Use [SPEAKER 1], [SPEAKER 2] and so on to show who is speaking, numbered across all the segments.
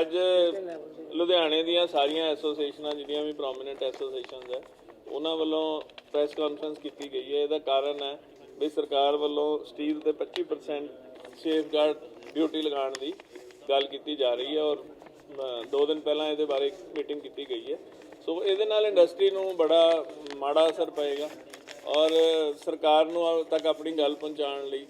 [SPEAKER 1] ਅੱਜ ਲੁਧਿਆਣੇ ਦੀਆਂ ਸਾਰੀਆਂ ਐਸੋਸੀਏਸ਼ਨਾਂ, ਜਿਹੜੀਆਂ ਵੀ ਪ੍ਰੋਮਿਨੈਂਟ ਐਸੋਸੀਏਸ਼ਨਸ ਹੈ, ਉਹਨਾਂ ਵੱਲੋਂ ਪ੍ਰੈਸ ਕਾਨਫਰੰਸ ਕੀਤੀ ਗਈ ਹੈ। ਇਹਦਾ ਕਾਰਨ ਹੈ ਵੀ ਸਰਕਾਰ ਵੱਲੋਂ ਸਟੀਲ ਤੇ 25% ਸੇਫਗਾਰਡ ਡਿਊਟੀ ਲਗਾਉਣ ਦੀ ਗੱਲ ਕੀਤੀ ਜਾ ਰਹੀ ਹੈ ਔਰ ਦੋ ਦਿਨ ਪਹਿਲਾਂ ਇਹਦੇ ਬਾਰੇ ਮੀਟਿੰਗ ਕੀਤੀ ਗਈ ਹੈ। ਸੋ ਇਹਦੇ ਨਾਲ ਇੰਡਸਟਰੀ ਨੂੰ ਬੜਾ ਮਾੜਾ ਅਸਰ ਪਏਗਾ ਔਰ ਸਰਕਾਰ ਨੂੰ ਤੱਕ ਆਪਣੀ ਗੱਲ ਪਹੁੰਚਾਉਣ ਲਈ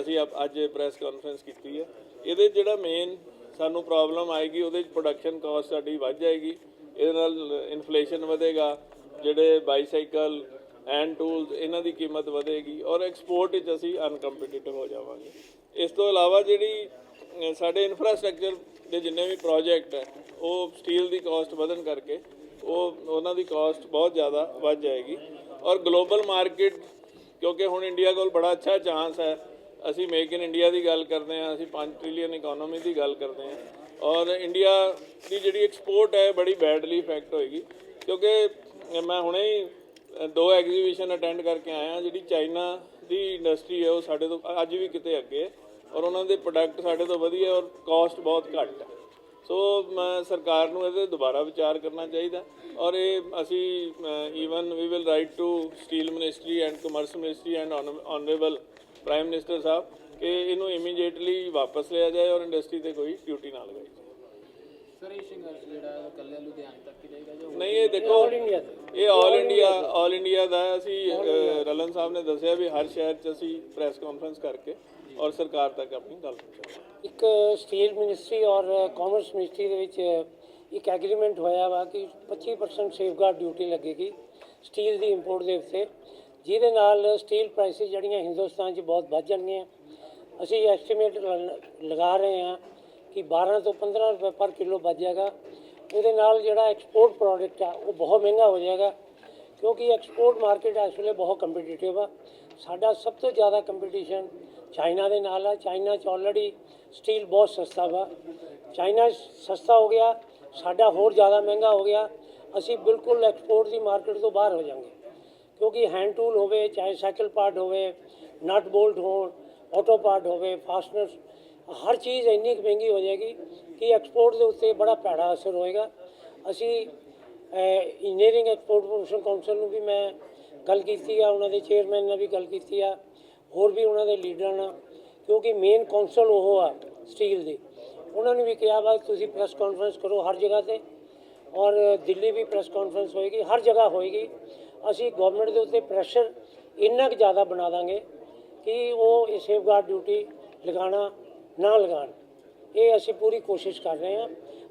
[SPEAKER 1] ਅਸੀਂ ਅਪ- ਅੱਜ ਪ੍ਰੈਸ ਕਾਨਫਰੰਸ ਕੀਤੀ ਹੈ। ਇਹਦੇ ਜਿਹੜਾ ਮੇਨ ਸਾਨੂੰ ਪ੍ਰੋਬਲਮ ਆਏਗੀ, ਉਹਦੇ ਚ ਪ੍ਰੋਡਕਸ਼ਨ ਕਾਸਟ ਸਾਡੀ ਵੱਧ ਜਾਏਗੀ, ਇਹਦੇ ਨਾਲ ਇਨਫਲੇਸ਼ਨ ਵਧੇਗਾ, ਜਿਹੜੇ ਬਾਈਸਾਈਕਲ ਐਂਡ ਟੂਲਸ ਇਹਨਾਂ ਦੀ ਕੀਮਤ ਵਧੇਗੀ ਔਰ ਐਕਸਪੋਰਟ ਵਿੱਚ ਅਸੀਂ ਅਨਕੰਪੀਟੀਟਿਵ ਹੋ ਜਾਵਾਂਗੇ। ਇਸ ਤੋਂ ਇਲਾਵਾ ਜਿਹੜੀ ਸਾਡੇ ਇਨਫਰਾਸਟ੍ਰਕਚਰ ਦੇ ਜਿੰਨੇ ਵੀ ਪ੍ਰੋਜੈਕਟ ਹੈ, ਉਹ ਸਟੀਲ ਦੀ ਕਾਸਟ ਵਧਣ ਕਰਕੇ ਉਹ, ਉਹਨਾਂ ਦੀ ਕਾਸਟ ਬਹੁਤ ਜ਼ਿਆਦਾ ਵੱਧ ਜਾਏਗੀ। ਔਰ ਗਲੋਬਲ ਮਾਰਕੀਟ ਕਿਉਂਕਿ ਹੁਣ ਇੰਡੀਆ ਕੋਲ ਬੜਾ ਅੱਛਾ ਚਾਂਸ ਹੈ ਅਸੀਂ ਮੇਕ ਇਨ ਇੰਡੀਆ ਦੀ ਗੱਲ ਕਰਦੇ ਹਾਂ, ਅਸੀਂ 5 ਟ੍ਰਿਲੀਅਨ ਇਕਨੋਮੀ ਦੀ ਗੱਲ ਕਰਦੇ ਹਾਂ ਔਰ ਇੰਡੀਆ ਦੀ ਜਿਹੜੀ ਐਕਸਪੋਰਟ ਹੈ, ਬੜੀ ਬੈਡਲੀ ਇਫੈਕਟ ਹੋਏਗੀ ਕਿਉਂਕਿ ਮੈਂ ਹੁਣੇ ਹੀ ਦੋ ਐਗਜ਼ੀਬਿਸ਼ਨ ਅਟੈਂਡ ਕਰਕੇ ਆਇਆ ਜਿਹੜੀ ਚਾਈਨਾ ਦੀ ਇੰਡਸਟਰੀ ਹੈ, ਉਹ ਸਾਡੇ ਤੋਂ ਅੱਜ ਵੀ ਕਿਤੇ ਅੱਗੇ ਹੈ ਔਰ ਉਹਨਾਂ ਦੇ ਪ੍ਰੋਡਕਟ ਸਾਡੇ ਤੋਂ ਵਧੀਆ ਔਰ ਕਾਸਟ ਬਹੁਤ ਘੱਟ ਹੈ। ਸੋ ਮੈਂ ਸਰਕਾਰ ਨੂੰ ਇਹਦੇ ਦੁਬਾਰਾ ਵਿਚਾਰ ਕਰਨਾ ਚਾਹੀਦਾ ਔਰ ਇਹ ਅਸੀਂ even we will write to steel ministry and commerce ministry and honourable prime minister ਸਾਹਿਬ ਕਿ ਇਹਨੂੰ ਇਮੀਡੀਏਟਲੀ ਵਾਪਸ ਲਿਆ ਜਾਏ ਔਰ ਇੰਡਸਟਰੀ ਤੇ ਕੋਈ ਡਿਊਟੀ ਨਾ ਲਗਾਈ ਜਾਏ।
[SPEAKER 2] ਸਰ ਇਹ ਸੰਘਰਸ਼ ਜਿਹੜਾ ਹੈ ਉਹ ਕੱਲੇ ਲੁਧਿਆਣੇ ਤੱਕ ਹੀ ਰਹੇਗਾ ਜਾਂ
[SPEAKER 1] ਨਹੀਂ ਇਹ ਦੇਖੋ ਇਹ ਆਲ ਇੰਡੀਆ ਆਲ ਇੰਡੀਆ ਦਾ। ਅਸੀਂ ਰਲਨ ਸਾਹਿਬ ਨੇ ਦੱਸਿਆ ਵੀ ਹਰ ਸ਼ਹਿਰ 'ਚ ਅਸੀਂ ਪ੍ਰੈਸ ਕਾਨਫਰੰਸ ਕਰਕੇ ਔਰ ਸਰਕਾਰ ਤੱਕ ਆਪਣੀ ਗੱਲ ਪਹੁੰਚਾਵਾਂਗੇ
[SPEAKER 3] ਇੱਕ ਸਟੀਲ ਮਿਨਿਸਟਰੀ ਔਰ ਕਾਮਰਸ ਮਿਨਿਸਟਰੀ ਦੇ ਵਿੱਚ ਇੱਕ ਐਗਰੀਮੈਂਟ ਹੋਇਆ ਵਾ ਕਿ 25% ਸੇਫਗਾਰਡ ਡਿਊਟੀ ਲੱਗੇਗੀ ਸਟੀਲ ਦੀ ਇੰਪੋਰਟ ਦੇ ਉੱਤੇ। ਜਿਹਦੇ ਨਾਲ ਸਟੀਲ ਪ੍ਰਾਈਸਿਸ ਜਿਹੜੀਆਂ ਹਿੰਦੁਸਤਾਨ 'ਚ ਬਹੁਤ ਵੱਧ ਜਾਣਗੀਆਂ। ਅਸੀਂ ਐਸਟੀਮੇਟ ਲਗਾ ਰਹੇ ਹਾਂ ਕਿ 12 ਤੋਂ 15 ਰੁਪਏ ਪਰ ਕਿਲੋ ਵੱਧ ਜਾਏਗਾ। ਉਹਦੇ ਨਾਲ ਜਿਹੜਾ ਐਕਸਪੋਰਟ ਪ੍ਰੋਡਕਟ ਆ, ਉਹ ਬਹੁਤ ਮਹਿੰਗਾ ਹੋ ਜਾਏਗਾ। ਕਿਉਂਕਿ ਐਕਸਪੋਰਟ ਮਾਰਕੀਟ ਇਸ ਵੇਲੇ ਬਹੁਤ ਕੰਪੀਟੀਟਿਵ ਆ। ਸਾਡਾ ਸਭ ਤੋਂ ਜ਼ਿਆਦਾ ਕੰਪੀਟੀਸ਼ਨ ਚਾਈਨਾ ਦੇ ਨਾਲ ਆ। ਚਾਈਨਾ 'ਚ ਆਲਰੇਡੀ ਸਟੀਲ ਬਹੁਤ ਸਸਤਾ ਵਾ। ਚਾਈਨਾ ਸਸਤਾ ਹੋ ਗਿਆ, ਸਾਡਾ ਹੋਰ ਜ਼ਿਆਦਾ ਮਹਿੰਗਾ ਹੋ ਗਿਆ। ਅਸੀਂ ਬਿਲਕੁਲ ਐਕਸਪੋਰਟ ਦੀ ਮਾਰਕੀਟ ਤੋਂ ਬਾਹਰ ਹੋ ਜਾਵਾਂਗੇ। ਕਿਉਂਕਿ ਹੈਂਡ ਟੂਲ ਹੋਵੇ, ਚਾਹੇ ਸਾਈਕਲ ਪਾਰਟ ਹੋਵੇ ਨਟ ਬੋਲਟ ਹੋਣ ਆਟੋ ਪਾਰਟ ਹੋਵੇ ਫਾਸਟਨਰਸ ਹਰ ਚੀਜ਼ ਇੰਨੀ ਕੁ ਮਹਿੰਗੀ ਹੋ ਜਾਏਗੀ ਕਿ ਐਕਸਪੋਰਟ ਦੇ ਉੱਤੇ ਬੜਾ ਭੈੜਾ ਅਸਰ ਹੋਏਗਾ। ਅਸੀਂ ਇੰਜੀਨੀਅਰਿੰਗ ਐਕਸਪੋਰਟ ਪ੍ਰੋਮੋਸ਼ਨ ਕਾਉਂਸਲ ਨੂੰ ਵੀ ਮੈਂ ਗੱਲ ਕੀਤੀ ਆ, ਉਹਨਾਂ ਦੇ ਚੇਅਰਮੈਨ ਨਾਲ ਵੀ ਗੱਲ ਕੀਤੀ ਆ, ਹੋਰ ਵੀ ਉਹਨਾਂ ਦੇ ਲੀਡਰਾਂ ਨਾਲ, ਕਿਉਂਕਿ ਮੇਨ ਕਾਉਂਸਲ ਉਹ ਆ ਸਟੀਲ ਦੀ। ਉਹਨਾਂ ਨੇ ਵੀ ਕਿਹਾ ਵਾ, ਤੁਸੀਂ ਪ੍ਰੈਸ ਕਾਨਫਰੰਸ ਕਰੋ ਹਰ ਜਗ੍ਹਾ ਤੇ ਔਰ ਦਿੱਲੀ ਵੀ ਪ੍ਰੈਸ ਕਾਨਫਰੰਸ ਹੋਏਗੀ, ਹਰ ਜਗ੍ਹਾ ਹੋਏਗੀ। ਅਸੀਂ ਗਵਰਨਮੈਂਟ ਦੇ ਉੱਤੇ ਪ੍ਰੈਸ਼ਰ ਇੰਨਾ ਕੁ ਜ਼ਿਆਦਾ ਬਣਾ ਦਾਂਗੇ ਕਿ ਉਹ ਇਹ ਸੇਫਗਾਰਡ ਡਿਊਟੀ ਲਗਾਉਣਾ ਨਾ ਲਗਾਉਣ। ਇਹ ਅਸੀਂ ਪੂਰੀ ਕੋਸ਼ਿਸ਼ ਕਰ ਰਹੇ ਹਾਂ।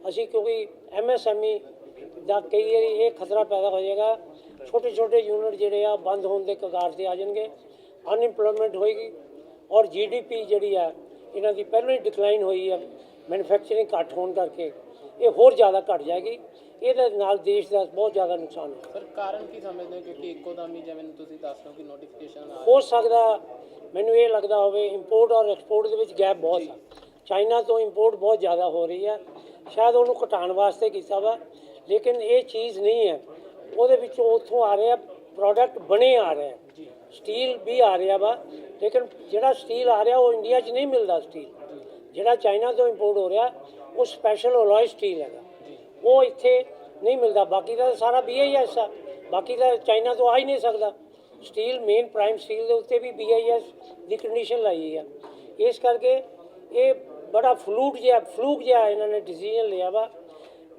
[SPEAKER 3] ਅਸੀਂ ਕਿਉਂਕਿ ਐਮਐਸਐਮਈ ਦਾ ਕਈ ਵਾਰੀ ਇਹ ਖਤਰਾ ਪੈਦਾ ਹੋ ਜਾਏਗਾ। ਛੋਟੇ ਛੋਟੇ ਯੂਨਿਟ ਜਿਹੜੇ ਆ, ਬੰਦ ਹੋਣ ਦੇ ਕਗਾਰ ਤੇ ਆ ਜਾਣਗੇ। ਅਨਇੰਪਲੋਇਮੈਂਟ ਹੋਏਗੀ ਔਰ ਜੀਡੀਪੀ ਜਿਹੜੀ ਆ, ਇਹਨਾਂ ਦੀ ਪਹਿਲਾਂ ਹੀ ਡਿਕਲਾਈਨ ਹੋਈ ਆ। ਮੈਨੂਫੈਕਚਰਿੰਗ ਘੱਟ ਹੋਣ ਕਰਕੇ ਇਹ ਹੋਰ ਜ਼ਿਆਦਾ ਘਟ ਜਾਏਗੀ। ਇਹਦੇ ਨਾਲ ਦੇਸ਼ ਦਾ ਬਹੁਤ ਜ਼ਿਆਦਾ ਨੁਕਸਾਨ ਹੋਏਗਾ।
[SPEAKER 2] ਸਰ ਕਾਰਨ ਕੀ ਸਮਝਦੇ ਹੋ? ਕਿਉਂਕਿ ਇੱਕੋ ਦਮ ਹੀ ਜਿਵੇਂ ਤੁਸੀਂ ਦੱਸ ਰਹੇ ਹੋ ਕਿ ਨੋਟੀਫਿਕੇਸ਼ਨ ਆ
[SPEAKER 3] ਹੋ ਸਕਦਾ ਮੈਨੂੰ ਇਹ ਲੱਗਦਾ ਹੋਵੇ ਇੰਪੋਰਟ ਔਰ ਐਕਸਪੋਰਟ ਦੇ ਵਿੱਚ ਗੈਪ ਬਹੁਤ ਆ। ਚਾਈਨਾ ਤੋਂ ਇੰਪੋਰਟ ਬਹੁਤ ਜ਼ਿਆਦਾ ਹੋ ਰਹੀ ਹੈ ਸ਼ਾਇਦ ਉਹਨੂੰ ਘਟਾਉਣ ਵਾਸਤੇ ਕੀਤਾ ਵਾ ਲੇਕਿਨ ਇਹ ਚੀਜ਼ ਨਹੀਂ ਹੈ। ਉਹਦੇ ਵਿੱਚੋਂ ਉੱਥੋਂ ਆ ਰਿਹਾ ਪ੍ਰੋਡਕਟ ਬਣੇ ਆ ਰਿਹਾ ਸਟੀਲ ਵੀ ਆ ਰਿਹਾ ਵਾ ਲੇਕਿਨ ਜਿਹੜਾ ਸਟੀਲ ਆ ਰਿਹਾ ਉਹ ਇੰਡੀਆ 'ਚ ਨਹੀਂ ਮਿਲਦਾ ਸਟੀਲ ਜਿਹੜਾ ਚਾਈਨਾ ਤੋਂ ਇੰਪੋਰਟ ਹੋ ਰਿਹਾ, ਉਹ ਸਪੈਸ਼ਲ ਅਲੋਏ ਸਟੀਲ ਹੈਗਾ। ਉਹ ਇੱਥੇ ਨਹੀਂ ਮਿਲਦਾ। ਬਾਕੀ ਦਾ ਸਾਰਾ BIS ਆ। ਬਾਕੀ ਦਾ ਚਾਈਨਾ ਤੋਂ ਆ ਹੀ ਨਹੀਂ ਸਕਦਾ। ਸਟੀਲ ਮੇਨ ਪ੍ਰਾਈਮ ਸਟੀਲ ਦੇ ਉੱਤੇ ਵੀ BIS ਦੀ ਕੰਡੀਸ਼ਨ ਲਾਈ ਆ। ਇਸ ਕਰਕੇ ਇਹ ਬੜਾ ਫਲੂਕ ਜਿਹਾ ਫਲੂਕ ਜਿਹਾ ਇਹਨਾਂ ਨੇ ਡਿਸੀਜਨ ਲਿਆ ਵਾ।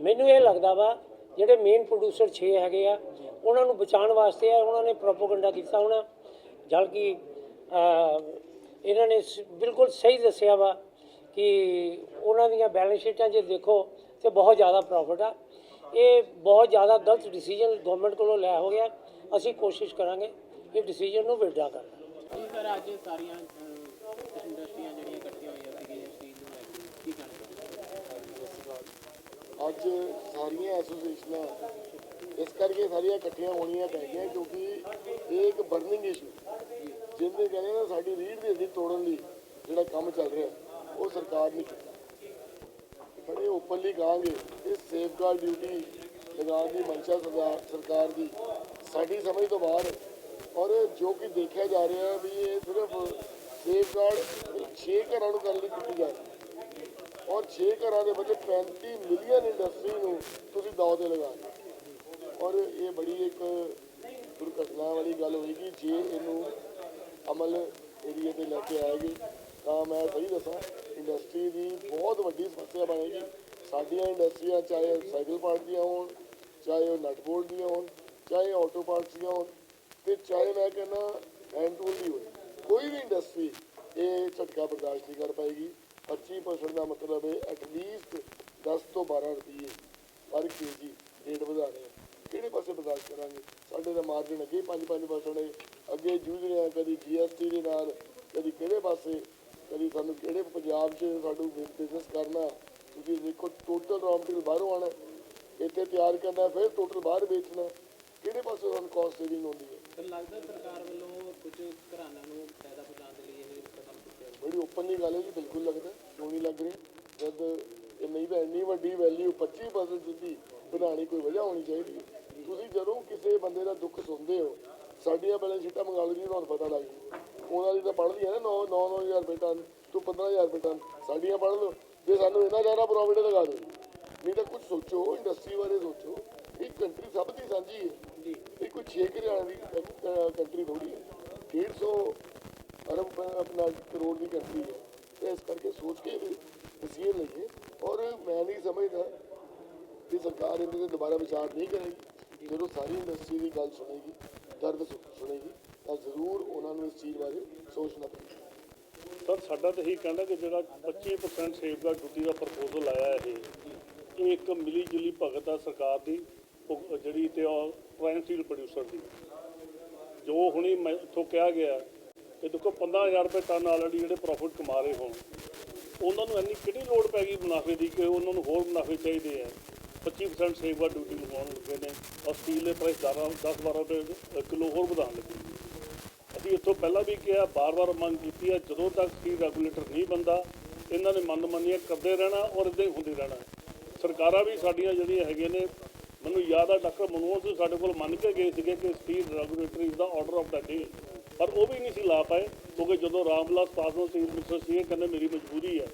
[SPEAKER 3] ਮੈਨੂੰ ਇਹ ਲੱਗਦਾ ਵਾ, ਜਿਹੜੇ ਮੇਨ ਪ੍ਰੋਡਿਊਸਰ 6 ਹੈਗੇ ਆ, ਉਹਨਾਂ ਨੂੰ ਬਚਾਉਣ ਵਾਸਤੇ ਆ, ਉਹਨਾਂ ਨੇ ਪ੍ਰੋਪੋਗੰਡਾ ਕੀਤਾ ਹੋਣਾ। ਜਦ ਕਿ ਇਹਨਾਂ ਨੇ ਸ- ਬਿਲਕੁਲ ਸਹੀ ਦੱਸਿਆ ਵਾ ਕਿ ਉਹਨਾਂ ਦੀਆਂ ਬੈਲੈਂਸ ਸ਼ੀਟਾਂ 'ਚ ਦੇਖੋ ਤੇ ਬਹੁਤ ਜ਼ਿਆਦਾ ਪ੍ਰੋਫਿਟ ਆ। ਇਹ ਬਹੁਤ ਜ਼ਿਆਦਾ ਗਲਤ ਡਿਸੀਜਨ ਗਵਰਨਮੈਂਟ ਕੋਲੋਂ ਲਿਆ ਹੋ ਗਿਆ। ਅਸੀਂ ਕੋਸ਼ਿਸ਼ ਕਰਾਂਗੇ ਇਹ ਡਿਸੀਜਨ ਨੂੰ ਵਿਡਰਾ ਕਰਨ
[SPEAKER 2] ਜੀ ਸਰ ਅੱਜ ਸਾਰੀਆਂ ਇੰਡਸਟਰੀਆਂ ਜਿਹੜੀਆਂ ਇਕੱਠੀਆਂ ਹੋਈਆਂ ਸੀਗੀਆਂ ਸਟੀਲ ਨੂੰ ਲੈ ਕੇ ਕੀ ਕਹਿਣਾ
[SPEAKER 4] ਅੱਜ ਸਾਰੀਆਂ ਐਸੋਸੀਏਸ਼ਨਾਂ ਇਸ ਕਰਕੇ ਸਾਰੀਆਂ ਇਕੱਠੀਆਂ ਹੋਣੀਆਂ ਪੈ ਗਈਆਂ ਕਿਉਂਕਿ ਇਹ ਇੱਕ ਬਰਨਿੰਗ ਇਸ਼ੂ ਜਿਹਦੇ ਕਹਿੰਦੇ ਨਾ ਸਾਡੀ ਰੀੜ ਦੀ ਹੱਡੀ ਤੋੜਨ ਲਈ ਜਿਹੜਾ ਕੰਮ ਚੱਲ ਰਿਹਾ ਉਹ ਸਰਕਾਰ ਨੇ ਕੀਤਾ ਬੜੇ ਓਪਨਲੀ ਕਹਾਂਗੇ ਇਹ ਸੇਫਗਾਰਡ ਡਿਊਟੀ ਲਗਾਉਣ ਦੀ ਮਨਸ਼ਾ ਸਰਕਾਰ ਦੀ। ਸਾਡੀ ਸਮਝ ਤੋਂ ਬਾਹਰ ਔਰ ਜੋ ਕਿ ਦੇਖਿਆ ਜਾ ਰਿਹਾ ਵੀ ਇਹ ਸਿਰਫ ਸੇਫਗਾਰਡ 6 ਘਰਾਂ ਨੂੰ ਕਰਨ ਲਈ ਕੀਤੀ ਜਾ ਰਹੀ ਔਰ 6 ਘਰਾਂ ਦੇ ਵਿੱਚ 35 ਮਿਲੀਅਨ ਇੰਡਸਟਰੀ ਨੂੰ ਤੁਸੀਂ ਦਾਅ ਤੇ ਲਗਾ ਔਰ ਇਹ ਬੜੀ ਇੱਕ ਦੁਰਘਟਨਾ ਵਾਲੀ ਗੱਲ ਹੋਏਗੀ ਜੇ ਇਹਨੂੰ ਅਮਲ ਏਰੀਏ ਤੇ ਲੈ ਕੇ ਆਏਗੀ ਤਾਂ ਮੈਂ ਸਹੀ ਦੱਸਾਂ ਇੰਡਸਟਰੀ ਦੀ ਬਹੁਤ ਵੱਡੀ ਸਮੱਸਿਆ ਬਣੇਗੀ ਸਾਡੀਆਂ ਇੰਡਸਟਰੀਆਂ ਚਾਹੇ ਸਾਈਕਲ ਪਾਰਟ ਦੀਆਂ ਹੋਣ, ਚਾਹੇ ਉਹ ਨਟ ਬੋਲਟ ਦੀਆਂ ਹੋਣ, ਚਾਹੇ ਆਟੋ ਪਾਰਟਸ ਦੀਆਂ ਹੋਣ ਤੇ ਚਾਹੇ ਮੈਂ ਕਹਿੰਦਾ ਹੈਂਡ ਟੂਲ ਦੀ ਹੋਵੇ ਕੋਈ ਵੀ ਇੰਡਸਟਰੀ ਇਹ ਝਟਕਾ ਬਰਦਾਸ਼ਤ ਨਹੀਂ ਕਰ ਪਾਏਗੀ। 25% ਦਾ ਮਤਲਬ ਹੈ ਐਟਲੀਸਟ 10 ਤੋਂ 12 ਰੁਪਏ ਪਰ ਕੇਜੀ ਰੇਟ ਵਧਾ ਆ। ਕਿਹੜੇ ਪਾਸੇ ਬਰਦਾਸ਼ਤ ਕਰਾਂਗੇ? ਸਾਡੇ ਦਾ ਮਾਰਜਨ ਅੱਗੇ 5-5% ਹੈ ਅੱਗੇ ਜੂਝ ਰਹੇ ਆ ਕਦੀ ਜੀਐਸਟੀ ਦੇ ਨਾਲ, ਕਦੀ ਕਿਹੜੇ ਪਾਸੇ ਕਦੀ ਸਾਨੂੰ ਕਿਹੜੇ ਪੰਜਾਬ 'ਚ ਸਾਨੂੰ ਬਿਜ਼ਨਸ ਕਰਨਾ ਤੁਸੀਂ ਦੇਖੋ ਟੋਟਲ ਰॉ ਮਟੀਰੀਅਲ ਬਾਹਰੋਂ ਆਣਾ ਇੱਥੇ ਤਿਆਰ ਕਰਨਾ ਫਿਰ ਟੋਟਲ ਬਾਹਰ ਵੇਚਣਾ ਕਿਹੜੇ ਪਾਸੇ ਸਾਨੂੰ ਕਾਸਟ ਸੇਵਿੰਗ ਹੁੰਦੀ ਹੈ?
[SPEAKER 2] ਫਿਰ ਲੱਗਦਾ ਸਰਕਾਰ ਵੱਲੋਂ ਕੁਝ ਘਰਾਣਿਆਂ ਨੂੰ ਫਾਇਦਾ ਪਹੁੰਚਾਉਣ ਦੇ ਲਈ ਇਹ ਕਦਮ ਚੁੱਕਿਆ।
[SPEAKER 4] ਬੜੀ ਓਪਨ ਦੀ ਗੱਲ ਹੈ ਜੀ ਬਿਲਕੁਲ ਲੱਗਦਾ ਕਿਉਂ ਨਹੀਂ ਲੱਗ ਰਿਹਾ? ਜਦ ਇਹ ਨਹੀਂ ਤਾਂ ਇੰਨੀ ਵੱਡੀ ਵੈਲਿਊ 25% ਦੀ ਵਧਾਉਣੀ ਕੋਈ ਵਜ੍ਹਾ ਹੋਣੀ ਚਾਹੀਦੀ ਤੁਸੀਂ ਜਦੋਂ ਕਿਸੇ ਬੰਦੇ ਦਾ ਦੁੱਖ ਸੁਣਦੇ ਹੋ ਸਾਡੀਆਂ ਬੈਲੈਂਸ ਸ਼ੀਟਾਂ ਮੰਗਾ ਲਓ ਜੀ ਤੁਹਾਨੂੰ ਪਤਾ ਲੱਗ ਜੂ ਉਹਨਾਂ ਦੀ ਤਾਂ ਪੜ੍ਹਦੀ ਹੈ ਨਾ 9 9 9000 ਰੁਪਏ ਟਨ ਤੂੰ 15000 ਰੁਪਏ ਟਨ ਸਾਡੀਆਂ ਪੜ੍ਹ ਲਓ। ਜੇ ਸਾਨੂੰ ਇੰਨਾ ਜ਼ਿਆਦਾ ਪ੍ਰੋਫਿਟ ਲਗਾ ਦਿਓ। ਨਹੀਂ ਤਾਂ ਕੁਝ ਸੋਚੋ ਇੰਡਸਟਰੀ ਬਾਰੇ ਸੋਚੋ। ਇਹ ਕੰਟਰੀ ਸਭ ਦੀ ਸਾਂਝੀ ਹੈ।
[SPEAKER 2] ਜੀ।
[SPEAKER 4] ਇਹ ਕੋਈ 6 ਘਰਿਆਣਾ ਦੀ ਕੰਟਰੀ ਥੋੜੀ ਹੈ। 150 ਅਰਬ ਆਪਣਾ ਕਰੋੜ ਦੀ ਕੰਟਰੀ ਹੈ। ਤੇ ਇਸ ਕਰਕੇ ਸੋਚ ਕੇ ਡਿਸੀਜਨ ਲਈਏ। ਔਰ ਮੈਂ ਨਹੀਂ ਸਮਝਦਾ ਕਿ ਸਰਕਾਰ ਇਹਦੇ ਤੇ ਦੁਬਾਰਾ ਵਿਚਾਰ ਨਹੀਂ ਕਰੇਗੀ। ਜਦੋਂ ਸਾਰੀ ਇੰਡਸਟਰੀ ਦੀ ਗੱਲ ਸੁਣੇਗੀ ਦਰਦ ਸੁਣੇਗੀ ਤਾਂ ਜ਼ਰੂਰ ਉਹਨਾਂ ਨੂੰ ਇਸ ਚੀਜ਼ ਬਾਰੇ ਸੋਚਣਾ ਪਏਗਾ
[SPEAKER 5] ਸਰ, ਸਾਡਾ ਤਾਂ ਇਹੀ ਕਹਿੰਦਾ ਕਿ ਜਿਹੜਾ 25% ਸੇਫਗਾਰਡ ਡਿਊਟੀ ਦਾ ਪ੍ਰਪੋਜ਼ਲ ਆਇਆ ਇਹ ਇਹ ਇੱਕ ਮਿਲੀ ਜੁਲੀ ਭਗਤ ਆ ਸਰਕਾਰ ਦੀ, ਉਹ ਜਿਹੜੀ ਤੇ ਪ੍ਰਾਈਮ ਸਟੀਲ ਪ੍ਰੋਡਿਊਸਰ ਦੀ। ਜੋ ਹੁਣੀ ਮੈਂ ਉੱਥੋਂ ਕਿਹਾ ਗਿਆ ਕਿ ਦੇਖੋ 15000 ਰੁਪਏ ਟਨ ਆਲਰੇਡੀ ਜਿਹੜੇ ਪ੍ਰੋਫਿਟ ਕਮਾ ਰਹੇ ਹੋਣ। ਉਹਨਾਂ ਨੂੰ ਇੰਨੀ ਕਿਹੜੀ ਲੋੜ ਪੈ ਗਈ ਮੁਨਾਫੇ ਦੀ ਕਿ ਉਹਨਾਂ ਨੂੰ ਹੋਰ ਮੁਨਾਫੇ ਚਾਹੀਦੇ ਆ? 25% ਸੇਫਗਾਰਡ ਡਿਊਟੀ ਲਗਾਉਣ ਲੱਗੇ ਨੇ, ਔਰ ਸਟੀਲ ਦੇ ਪ੍ਰਾਈਸ 10 12 ਰੁਪਏ ਕਿਲੋ ਹੋਰ ਵਧਾਉਣ ਲੱਗੇ ਅਸੀਂ ਇੱਥੋਂ ਪਹਿਲਾਂ ਵੀ ਕਿਹਾ, ਬਾਰ-ਬਾਰ ਮੰਗ ਕੀਤੀ ਹੈ, ਜਦੋਂ ਤੱਕ ਸਟੀਲ ਰੈਗੂਲੇਟਰ ਨਹੀਂ ਬੰਦਾ ਇਹਨਾਂ ਨੇ ਮਨਮਨੀਆਂ ਕਰਦੇ ਰਹਿਣਾ ਔਰ ਇਦਾਂ ਹੀ ਹੁੰਦੇ ਰਹਿਣਾ। ਸਰਕਾਰਾਂ ਵੀ ਸਾਡੀਆਂ ਜਿਹੜੀਆਂ ਹੈਗੀਆਂ ਨੇ, ਮੈਨੂੰ ਯਾਦ ਆ ਡਾਕਟਰ ਮਨਮੋਹਨ ਸਿੰਘ ਸਾਡੇ ਕੋਲ ਮੰਨ ਕੇ ਗਏ ਸੀਗੇ ਕਿ steel regulator is the order of the day ਪਰ ਉਹ ਵੀ ਨਹੀਂ ਸੀ ਲਾ ਪਾਏ, ਕਿਉਂਕਿ ਜਦੋਂ ਰਾਮਵਿਲਾਸ ਪਾਸਵਾਨ ਸਟੀਲ ਮਿਨਿਸਟਰ ਸੀ ਕਹਿੰਦੇ, ਮੇਰੀ ਮਜਬੂਰੀ ਹੈ।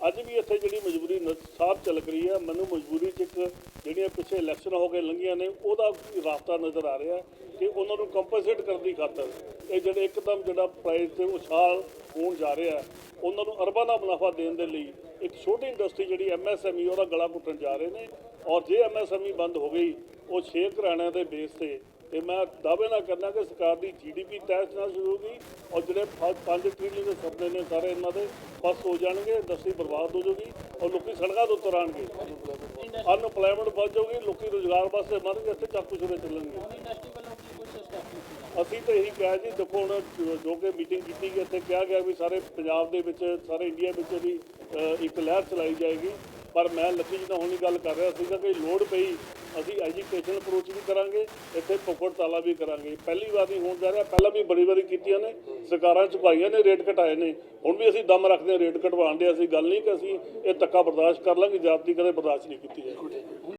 [SPEAKER 5] ਅੱਜ ਵੀ ਇੱਥੇ ਜਿਹੜੀ ਮਜਬੂਰੀ ਨ- ਸਾਫ਼ ਚੱਲ ਰਹੀ ਹੈ, ਮੈਨੂੰ ਮਜਬੂਰੀ 'ਚ ਇੱਕ ਜਿਹੜੀਆਂ ਪਿੱਛੇ ਇਲੈਕਸ਼ਨ ਹੋ ਕੇ ਲੰਘੀਆਂ ਨੇ, ਉਹਦਾ ਰਾਸਤਾ ਨਜ਼ਰ ਆ ਰਿਹਾ ਕਿ ਉਹਨਾਂ ਨੂੰ ਕੰਪਨਸੇਟ ਕਰਨ ਦੀ ਖਾਤਰ ਇਹ ਜਿਹੜੇ ਇੱਕਦਮ ਜਿਹੜਾ ਪ੍ਰਾਈਸ ਤੇ ਉਛਾਲ ਹੋਣ ਜਾ ਰਿਹਾ, ਉਹਨਾਂ ਨੂੰ ਅਰਬਾਂ ਦਾ ਮੁਨਾਫਾ ਦੇਣ ਦੇ ਲਈ ਇੱਕ ਛੋਟੀ ਇੰਡਸਟਰੀ ਜਿਹੜੀ ਐਮਐਸਐਮਈ ਉਹਦਾ ਗਲਾ ਘੁੱਟਣ ਜਾ ਰਹੇ ਨੇ ਔਰ ਜੇ ਐਮਐਸਐਮਈ ਬੰਦ ਹੋ ਗਈ, ਉਹ ਛੇ ਘਰਾਣਿਆਂ ਦੇ ਬੇਸ ਤੇ ਤੇ ਮੈਂ ਦਾਅਵੇ ਨਾਲ ਕਰਨਾ ਕਿ ਸਰਕਾਰ ਦੀ ਜੀਡੀਪੀ ਤੈਸ ਨਾਲ ਸ਼ੁਰੂ ਹੋਗੀ ਔਰ ਜਿਹੜੇ 5 ਟ੍ਰਿਲੀਅਨ ਦੇ ਸੁਪਨੇ ਨੇ ਸਾਰੇ ਇਹਨਾਂ ਦੇ ਬਸ ਹੋ ਜਾਣਗੇ ਇੰਡਸਟਰੀ ਬਰਬਾਦ ਹੋ ਜਾਊਗੀ ਔਰ ਲੋਕੀ ਸੜਕਾਂ ਦੇ ਉੱਤਰ ਆਣਗੇ ਵੱਧ ਜਾਊਗੀ ਲੋਕੀ ਰੋਜ਼ਗਾਰ ਵਾਸਤੇ ਮਰਨਗੇ ਇੱਥੇ ਚਾਕੂ ਛੁਰੇ ਚੱਲਣਗੇ। ਅਸੀਂ ਤਾਂ ਇਹੀ ਕਿਹਾ ਜੀ ਦੇਖੋ ਹੁਣ ਜੋ- ਕਿ ਮੀਟਿੰਗ ਕੀਤੀ ਗਈ ਇੱਥੇ ਕਿਹਾ ਗਿਆ ਵੀ ਸਾਰੇ ਪੰਜਾਬ ਦੇ ਵਿੱਚ ਸਾਰੇ ਇੰਡੀਆ ਵਿੱਚ ਵੀ ਇੱਕ ਲਹਿਰ ਚਲਾਈ ਜਾਏਗੀ। ਪਰ ਮੈਂ ਲੱਕੀ ਜੀ ਨਾਲ ਹੁਣੀ ਗੱਲ ਕਰ ਰਿਹਾ ਸੀਗਾ ਕਿ ਲੋੜ ਪਈ, ਅਸੀਂ ਐਜੂਕੇਸ਼ਨ ਅਪਰੋਚ ਵੀ ਕਰਾਂਗੇ, ਇੱਥੇ ਪੁੱਕੜ ਤਾਲਾ ਵੀ ਕਰਾਂਗੇ। ਪਹਿਲੀ ਵਾਰ ਨਹੀਂ ਹੋਣ ਜਾ ਰਿਹਾ, ਪਹਿਲਾਂ ਵੀ ਬੜੀ ਵਾਰੀ ਕੀਤੀਆਂ ਨੇ, ਸਰਕਾਰਾਂ ਝੁਕਾਈਆਂ ਨੇ, ਰੇਟ ਘਟਾਏ ਨੇ। ਹੁਣ ਵੀ ਅਸੀਂ ਦਮ ਰੱਖਦੇ ਹਾਂ, ਰੇਟ ਘਟਵਾਉਣ ਦੇ ਅਸੀਂ ਗੱਲ ਨਹੀਂ ਕਿ ਅਸੀਂ ਇਹ ਧੱਕਾ ਬਰਦਾਸ਼ਤ ਕਰ ਲਾਂਗੇ ਜਾਤੀ ਕਦੇ ਬਰਦਾਸ਼ਤ ਨਹੀਂ ਕੀਤੀ ਜਾਏਗੀ।